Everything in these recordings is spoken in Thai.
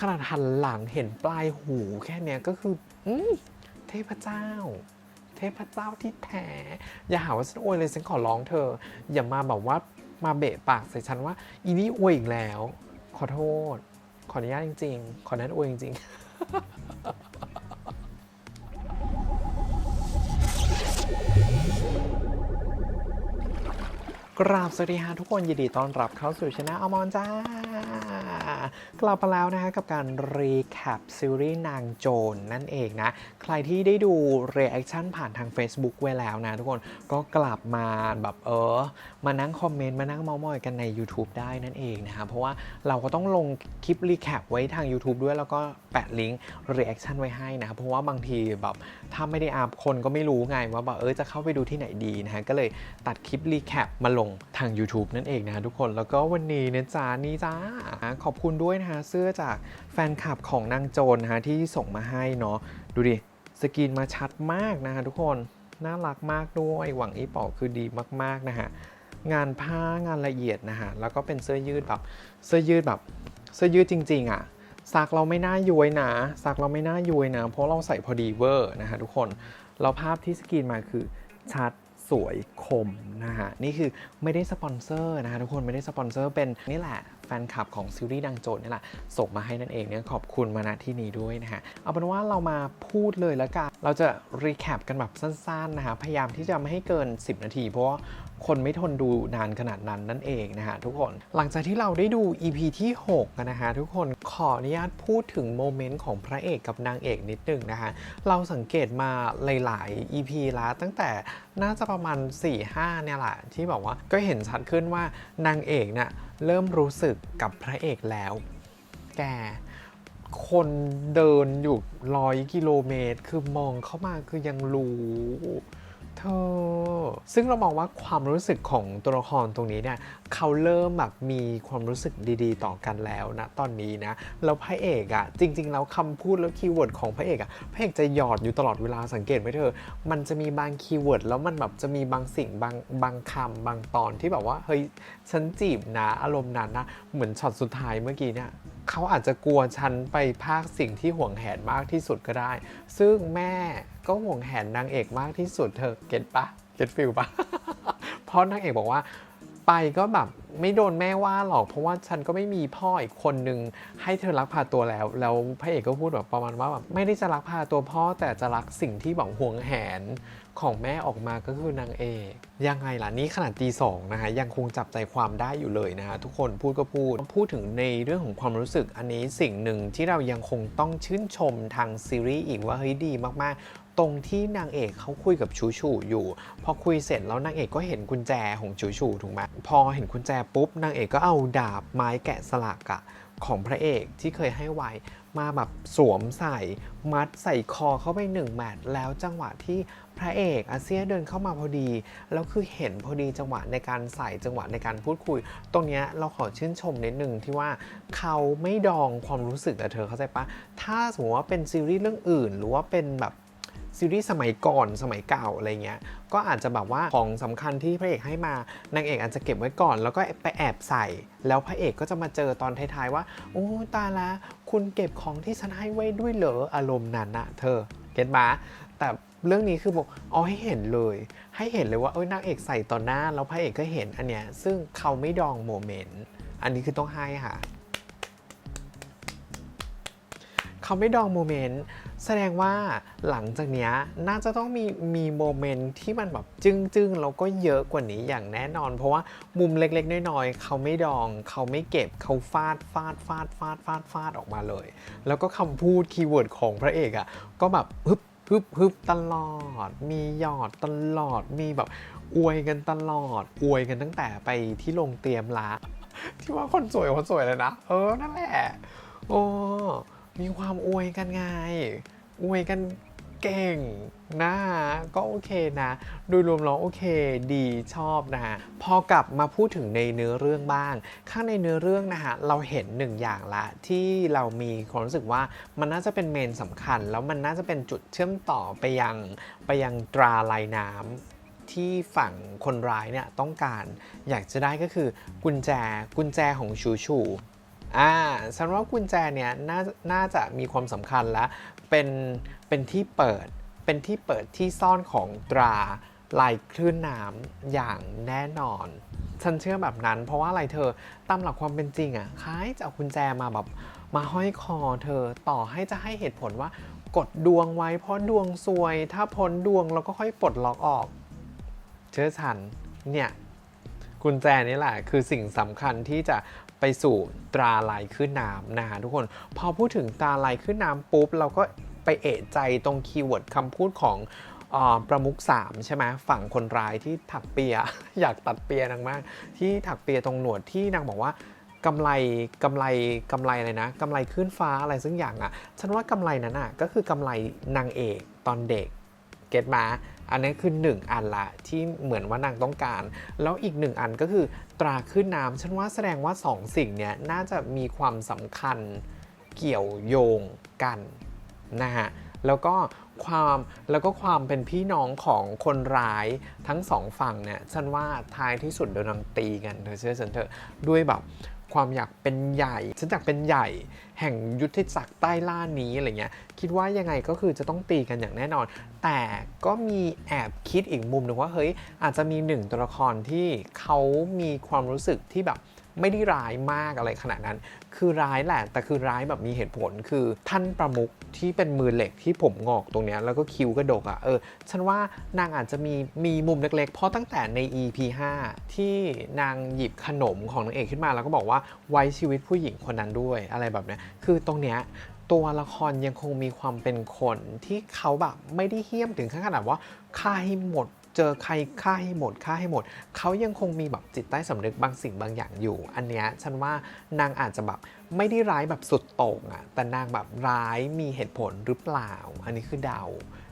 ขนาดหันหลังเห็นปลายหูแค่เนี้ยก็คืออเทพเจ้า เทพเจ้าที่แท้ อย่าหาว่าฉันอวยเลยฉันขอร้องเธอ อย่ามาแบบว่ามาเบะปากใส่ฉันว่า อีนี่อวยอีกแล้ว ขอโทษ ขออนุญาตจริง ๆ ขอแนุญาตอวยจริง ๆ กราบสวัสดีฮะทุกคนยินดีต้อนรับเข้าสู่ช anel อมอนจ้า กลับมาแล้วนะฮะกับการรีแคปซีรีส์นางโจรนั่นเองนะ ใครที่ได้ดูเรีแอคชั่นผ่านทาง Facebook ไว้แล้วนะทุกคนก็กลับมาแบบเออมานั่งคอมเมนต์มานั่งเมามอยกันใน YouTube ได้นั่นเองนะครับเพราะว่าเราก็ต้องลงคลิปรีแคปไว้ทาง YouTube ด้วยแล้วก็แปะลิงก์รีแอคชั่นไว้ให้นะครับเพราะว่าบางทีแบบถ้าไม่ได้อัพคนก็ไม่รู้ไงว่าแบบเออจะเข้าไปดูที่ไหนดีนะฮะก็เลยตัดคลิปรีแคปมาลงทาง YouTube นั่นเองนะทุกคนแล้วก็วันนี้เนะจ๊ะนี่จ้าขอบคุณด้วยนะฮะเสื้อจากแฟนคลับของนางโจรนะฮะที่ส่งมาให้เนาะดูดิสกรีนมาชัดมากนะฮะทุกคนน่ารักมากด้วยหวังอีปอกคือดีมากๆนะฮะ งานผ้างานละเอียดนะฮะ แล้วก็เป็นเสื้อยืดแบบเสื้อยืดแบบเสื้อยืดจริง ๆอะซักเราไม่น่าย้วยนะซักเราไม่น่าย้วยนะ เพราะเราใส่พอดีเวอร์นะฮะทุกคนเราภาพที่สกรีนมาคือชัดสวยคมนะฮะ นี่คือไม่ได้สปอนเซอร์นะฮะทุกคนไม่ได้สปอนเซอร์เป็นนี่แหละแฟนคลับของซีรีส์ดังโจรนี่แหละ ส่งมาให้นั่นเองเนี่ยขอบคุณมาณที่นี้ด้วยนะฮะ เอาเป็นว่าเรามาพูดเลยแล้วกัน เราจะรีแคปกันแบบสั้นๆนะฮะ พยายามที่จะไม่ให้เกิน 10 นาที เพราะว่า คนไม่ทนดูนานขนาดนั้นนั่นเองนะฮะทุกคน หลังจากที่เราได้ดู EP ที่6กันนะฮะทุกคนขออนุญาตพูดถึงโมเมนต์ของพระเอกกับนางเอกนิดนึงนะฮะเราสังเกตมาหลาย ๆ EP แล้วตั้งแต่น่าจะประมาณ 4-5เนี่ยแหละที่บอกว่าก็เห็นชัดขึ้นว่านางเอกเนี่ยเริ่มรู้สึกกับพระเอกแล้ว แกคนเดินอยู่ร้อยกิโลเมตร คือมองเข้ามาคือยังรู้ เธอซึ่งเรามองว่าความรู้สึกของตัวละครตรงนี้เนี่ยเขาเริ่มแบบมีความรู้สึกดีๆ ต่อกันแล้วนะตอนนี้นะแล้วพระเอกอะ่ะจริง ๆ แล้วคำพูดแล้วคีย์เวิร์ดของพระเอกอะ่ะพระเอกจะหยอดอยู่ตลอดเวลาสังเกตไหมเธอ มันจะมีบางคีย์เวิร์ดแล้วมันแบบจะมีบางสิ่งบางบางคำบางตอนที่แบบว่าเฮ้ยฉันจีบนะอารมณ์นั้นนะเหมือนช็อตสุดท้ายเมื่อกี้เนี่ย เขาอาจจะกลัวฉันไปภาคสิ่งที่ห่วงแหนมากที่สุดก็ได้ ซึ่งแม่ก็ห่วงแหนนางเอกมากที่สุดเธอเก็ตปะเก็ตฟิลปะเพราะนางเอกบอกว่าไปก็แบบไม่โดนแม่ว่าหรอก เพราะว่าฉันก็ไม่มีพ่ออีกคนนึงให้เธอรักพาตัวแล้ว แล้วพระเอกก็พูดแบบประมาณว่าแบบไม่ได้จะรักพาตัวพ่อแต่จะรักสิ่งที่แบบห่วงแหน ของแม่ออกมาก็คือนางเอกยังไงล่ะนี่ขนาดตีสองนะฮะยังคงจับใจความได้อยู่เลยนะฮะทุกคนพูดก็พูด พูดถึงในเรื่องของความรู้สึกอันนี้สิ่งหนึ่งที่เรายังคงต้องชื่นชมทางซีรีส์อีกว่าเฮ้ยดีมากๆ ตรงที่นางเอกเขาคุยกับชูชูอยู่ พอคุยเสร็จแล้วนางเอกก็เห็นกุญแจของชูชูถูกไหมพอเห็นกุญแจปุ๊บนางเอกก็เอาดาบไม้แกะสลักอะของพระเอกที่เคยให้ไว้ มาแบบสวมใส่มัดใส่คอเข้าไปหนึ่งแมตช์แล้วจังหวะที่พระเอกอาเซียเดินเข้ามาพอดี แล้วคือเห็นพอดีจังหวะในการใส่จังหวะในการพูดคุย ตรงนี้เราขอชื่นชมนิดนึงที่ว่าเขาไม่ดองความรู้สึกแต่เธอเข้าใจปะถ้าสมมติว่าเป็นซีรีส์เรื่องอื่น หรือว่าเป็นแบบ ซีรีส์สมัยก่อนสมัยเก่าอะไรเงี้ยก็อาจจะแบบว่าของสำคัญที่พระเอกให้มานางเอกอาจจะเก็บไว้ก่อน แล้วก็ไปแอบใส่ แล้วพระเอกก็จะมาเจอตอนท้ายๆว่า โอ้ตาละคุณเก็บของที่ฉันให้ไว้ด้วยเหรออารมณ์นั้นนะเธอเก็ตมาแต่เรื่องนี้คือบอกเอาให้เห็นเลย ให้เห็นเลยว่าเอ้ยนางเอกใส่ต่อหน้า แล้วพระเอกก็เห็นอันเนี้ยซึ่งเขาไม่ดองโมเมนต์อันนี้คือต้องให้ค่ะ เขาไม่ดองโมเมนต์แสดงว่าหลังจากเนี้ยน่าจะต้องมีมีโมเมนต์ที่มันแบบจึ้งจึงๆแล้วก็เยอะกว่านี้อย่างแน่นอน เพราะว่ามุมเล็กๆน้อยๆเขาไม่ดอง เขาไม่เก็บเขาฟาดฟาดฟาดฟาดฟาดฟาดออกมาเลย แล้วก็คำพูดคีย์เวิร์ดของพระเอกอะ่ะก็แบบฮึบฮึบฮึบตลอด มีหยอดตลอด มีแบบอวยกันตลอด อวยกันตั้งแต่ไปที่โรงเตรียมละที่ว่าคนสวยคนสวยเลยนะ เออ นั่นแหละ โอ้ มีความอวยกันไง อวยกันเก่งนะก็โอเคนะ โดยรวมแล้วโอเคดีชอบนะฮะพอกลับมาพูดถึงในเนื้อเรื่องบ้าง ข้างในเนื้อเรื่องนะฮะเราเห็นหนึ่งอย่างละ ที่เรามีความรู้สึกว่ามันน่าจะเป็นเมนสำคัญ แล้วมันน่าจะเป็นจุดเชื่อมต่อไปยังไปยังตราลายน้ำที่ฝั่งคนร้ายเนี่ยต้องการอยากจะได้ก็คือกุญแจกุญแจของชูชู อ่าฉันว่ากุญแจเนี่ยน่าน่าจะมีความสำคัญและเป็นเป็นที่เปิดเป็นที่เปิดที่ซ่อนของตราลายคลื่นน้ำอย่างแน่นอน ฉันเชื่อแบบนั้น เพราะว่าอะไรเธอตามหลักความเป็นจริงอะ่ะคล้ายจะเอากุญแจมาแบบมาห้อยคอเธอต่อให้จะให้เหตุผลว่ากดดวงไว้เพราะดวงซวย ถ้าพ้นดวงเราก็ค่อยปลดล็อกออก เชื่อฉันเนี่ยกุญแจนี่แหละ คือสิ่งสำคัญที่จะ ไปสู่ตราลายขึ้นน้ำนะฮะทุกคน พอพูดถึงตราลายขึ้นน้ำปุ๊บ เราก็ไปเอะใจตรงคีย์เวิร์ดคำพูดของออประมุข3ใช่ไหมฝั่งคนร้ายที่ถักเปีย อยากตัดเปียนางมาก ที่ถักเปียตรงหนวดที่นางบอกว่ากำไรกำไรกำไรอะไรนะกำไรขึ้นฟ้าอะไรซึ่งอย่างอะ่ะ ฉันว่ากำไรนั้นอะก็คือกำไรนางเอกตอนเด็กเก็ตมา อันนี้คือ 1 อันละที่เหมือนว่านางต้องการ แล้วอีก 1 อันก็คือตราขึ้นน้ำฉันว่าแสดงว่า2สิ่งเนี้ยน่าจะมีความสำคัญเกี่ยวโยงกันนะฮะแล้วก็ความแล้วก็ความเป็นพี่น้องของคนร้ายทั้งสองฝั่งเนี่ยฉันว่าท้ายที่สุดโดนนางตีกันเธอเชื่อฉันเถอะด้วยแบบ ความอยากเป็นใหญ่ฉันอยากเป็นใหญ่ แห่งยุทธจักรใต้ล่านี้อะไรเงี้ยคิดว่ายังไงก็คือจะต้องตีกันอย่างแน่นอน แต่ก็มีแอบคิดอีกมุมหนึ่งว่าเฮ้ยอาจจะมีหนึ่งตัวละครที่เขามีความรู้สึกที่แบบไม่ได้ร้ายมากอะไรขนาดนั้น คือร้ายแหละแต่คือร้ายแบบมีเหตุผลคือท่านประมุข ที่เป็นมือเหล็กที่ผมงอกตรงเนี้ยแล้วก็คิ้วกระดกอะ่ะเออฉันว่านางอาจจะมีมีมุมเล็กๆ เพราะตั้งแต่ใน EP 5 ที่นางหยิบขนมของนางเอกขึ้นมาแล้วก็บอกว่าไว้ชีวิตผู้หญิงคนนั้นด้วยอะไรแบบเนี้ยคือตรงเนี้ยตัวละครยังคงมีความเป็นคนที่เขาแบบไม่ได้เหี้ยมถึงขั้นขนาดว่าฆ่าให้หมด เจอใครฆ่าให้หมดฆ่าให้หมด เขายังคงมีแบบจิตใต้สำนึกบางสิ่งบางอย่างอยู่ อันเนี้ยฉันว่านางอาจจะแบบไม่ได้ร้ายแบบสุดโต่งอะแต่นางแบบร้ายมีเหตุผลหรือเปล่า อันนี้คือเดา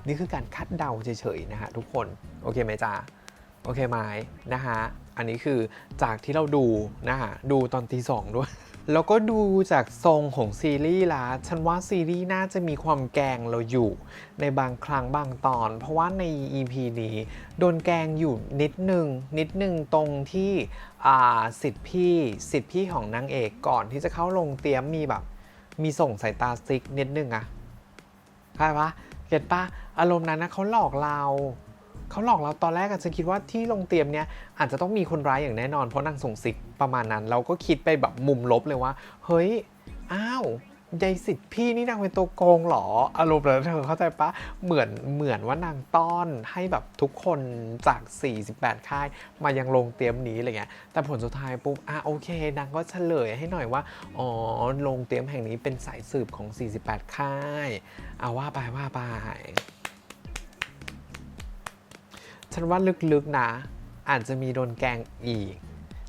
นี่คือการคัดเดาเฉยๆนะฮะทุกคน โอเคไหมจ๊ะโอเคไหมนะฮะอันนี้คือจากที่เราดูนะฮะดูตอนตีสองด้วย แล้วก็ดูจากทรงของซีรีส์ละฉันว่าซีรีส์น่าจะมีความแกงเราอยู่ ในบางครั้งบางตอน เพราะว่าใน EP นี้โดนแกงอยู่นิดนึง นิดนึงตรงที่สิทธิพี่สิทธิพี่ของนางเอกก่อนที่จะเข้าลงเตรียมมีแบบ มีส่งสายตาซิกนิดนึงอะเข้าใจปะเก็ตปะอารมณ์นั้นนะเขาหลอกเรา เขาหลอกเราตอนแรกอะฉันคิดว่าที่ลงเตรียมเนี้ยอาจจะต้องมีคนร้ายอย่างแน่นอน เพราะนางส่งซิกประมาณนั้น เราก็คิดไปแบบมุมลบเลยว่า เฮ้ย อ้าวยายสิทธิ์พี่นี่นางเป็นตัวโกงเหรอ อารมณ์นั้นเธอเข้าใจปะเหมือนเหมือนว่านางต้อนให้แบบทุกคนจาก 48 ค่าย มายังลงเตรียมนี้อะไรเงี้ยแต่ผลสุดท้ายปุ๊บอะโอเคนางก็เฉลยให้หน่อยว่า อ๋อลงเตรียมแห่งนี้เป็นสายสืบของ 48 ค่ายเอาว่าไปว่าไป ฉันว่าลึกๆนะ อาจจะมีโดนแกงอีก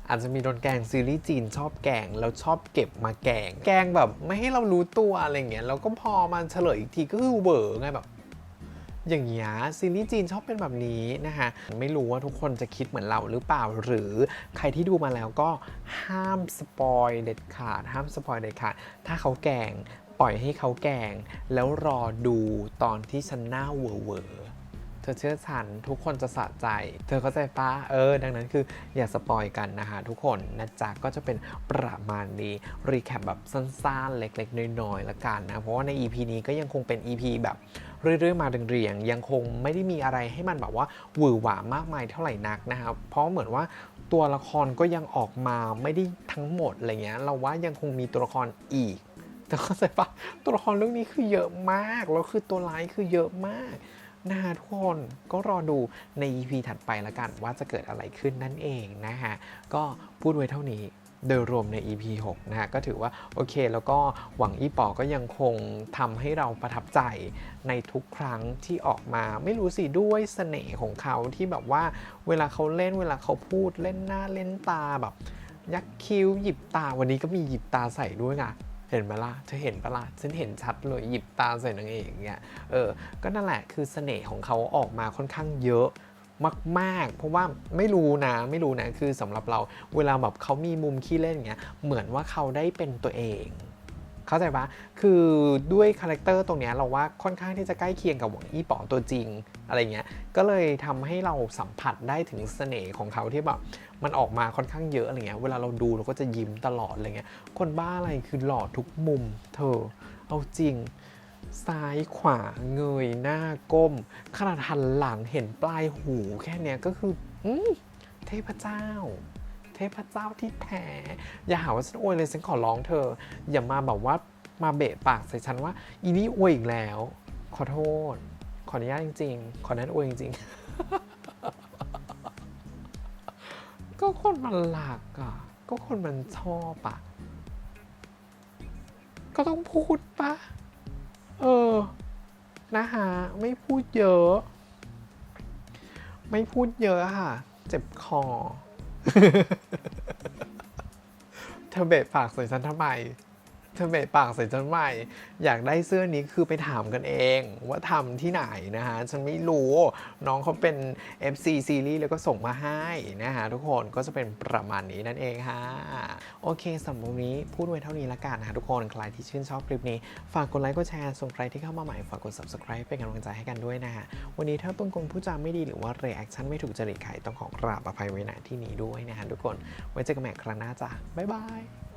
อาจจะมีโดนแกงซีรีส์จีนชอบแกงแล้วชอบเก็บมาแกง แกงแบบไม่ให้เรารู้ตัวอะไรเงี้ย แล้วก็พอมันเฉลยอีกทีก็คือเวอร์ไงแบบ อย่างเงี้ยซีรีส์จีนชอบเป็นแบบนี้นะฮะไม่รู้ว่าทุกคนจะคิดเหมือนเราหรือเปล่า หรือใครที่ดูมาแล้วก็ห้ามสปอยเด็ดขาด ห้ามสปอยเด็ดขาด ถ้าเขาแกงปล่อยให้เขาแกง แล้วรอดูตอนที่ฉันหน้าเวอร์ อร์เธอเชื่อฉันทุกคนจะสะใจ เธอเข้าใจปะเออ ดังนั้นคืออย่าสปอยกันนะคะทุกคนนะจ๊ะก็จะเป็นประมาณนี้รีแคปแบบสั้นๆ เล็กๆ น้อยๆละกันนะ เพราะว่าใน EP นี้ก็ยังคงเป็น EP แบบเรื่อยๆมาเรียงๆยังคงไม่ได้มีอะไรให้มันแบบว่าหวือหวามากมายเท่าไหร่นักนะครับเพราะเหมือนว่าตัวละครก็ยังออกมาไม่ได้ทั้งหมดอะไรเงี้ยเราว่ายังคงมีตัวละครอีกแต่เข้าใจปะตัวละครเรื่องนี้คือเยอะมากแล้วคือตัวร้ายคือเยอะมาก นะฮะทุกคนก็รอดูใน EP ถัดไปละกันว่าจะเกิดอะไรขึ้นนั่นเองนะฮะก็พูดไว้เท่านี้โดยรวมใน EP 6 นะฮะก็ถือว่าโอเค แล้วก็หวังอีปอก็ยังคงทำให้เราประทับใจในทุกครั้งที่ออกมาไม่รู้สิด้วยเสน่ห์ของเขาที่แบบว่าเวลาเขาเล่นเวลาเขาพูดเล่นหน้าเล่นตาแบบ ยักคิ้วหยิบตาวันนี้ก็มีหยิบตาใส่ด้วยไง เห็นไหมล่ะเธอเห็นปะล่ะฉันเห็นชัดเลยหยิบตาใส่นางเอกอย่างเงี้ยเออก็นั่นแหละคือเสน่ห์ของเขาออกมาค่อนข้างเยอะมาก ๆ เพราะว่าไม่รู้นะไม่รู้นะคือสำหรับเราเวลาแบบเขามีมุมขี้เล่นเงี้ยเหมือนว่าเขาได้เป็นตัวเอง เข้าใจปะคือด้วยคาแรคเตอร์ตรงเนี้ยเราว่าค่อนข้างที่จะใกล้เคียงกับหวังอี้ป๋อตัวจริงอะไรเงี้ย ก็เลยทำให้เราสัมผัสได้ถึงเสน่ห์ของเขาที่แบบมันออกมาค่อนข้างเยอะอะไรเงี้ย เวลาเราดูเราก็จะยิ้มตลอดอะไรเงี้ย คนบ้าอะไรคือหล่อทุกมุม เธอ เอาจริง ซ้ายขวาเงยหน้าก้มขนาดหันหลังเห็นปลายหูแค่เนี้ยก็คือ อืเทพเจ้า ทพเจ้าที่แท้ อย่าหาว่าฉันอวยเลยฉันขอร้องเธอ อย่ามาแบบว่ามาเบะปากใส่ฉันว่า อีนี่อวยอีกแล้ว ขอโทษ ขออนุญาตจริง ๆ ขอนั้นอวยจริง ๆ ก็คนมันหลักอะ ก็คนมันชอบอะ ก็ต้องพูดปะเออ นะฮะ ไม่พูดเยอะ ไม่พูดเยอะค่ะ เจ็บคอ เธอเบะปากใส่ฉันทำไม ธอเบะปากใส่ฉันทำไมอยากได้เสื้อนี้คือไปถามกันเอง ว่าทำที่ไหนนะฮะ ฉันไม่รู้ น้องเขาเป็น FC ซีรีส์แล้วก็ส่งมาให้นะฮะทุกคนก็จะเป็นประมาณนี้นั่นเองค่ะโอเคสำหรับวันนี้พูดไว้เท่านี้ละกันนะฮะทุกคน ใครที่ชื่นชอบคลิปนี้ ฝากกดไลค์กดแชร์ ส่วนใครที่เข้ามาใหม่ ฝากกด subscribe เป็นกำลังใจให้กันด้วยนะฮะ วันนี้ถ้าต้นกงผู้จาไม่ดีหรือว่า reaction ไม่ถูกจริตใครต้องขอกราบอภัยไว้ณที่นี้ด้วยนะฮะทุกคน ไว้เจอกันใหม่ครั้งหน้าจ้ะบ๊ายบาย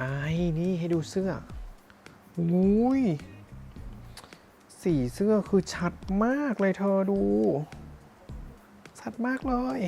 ไอ้นี่ให้ดูเสื้ออุ้ยสีเสื้อคือชัดมากเลยเธอดู ชัดมากเลย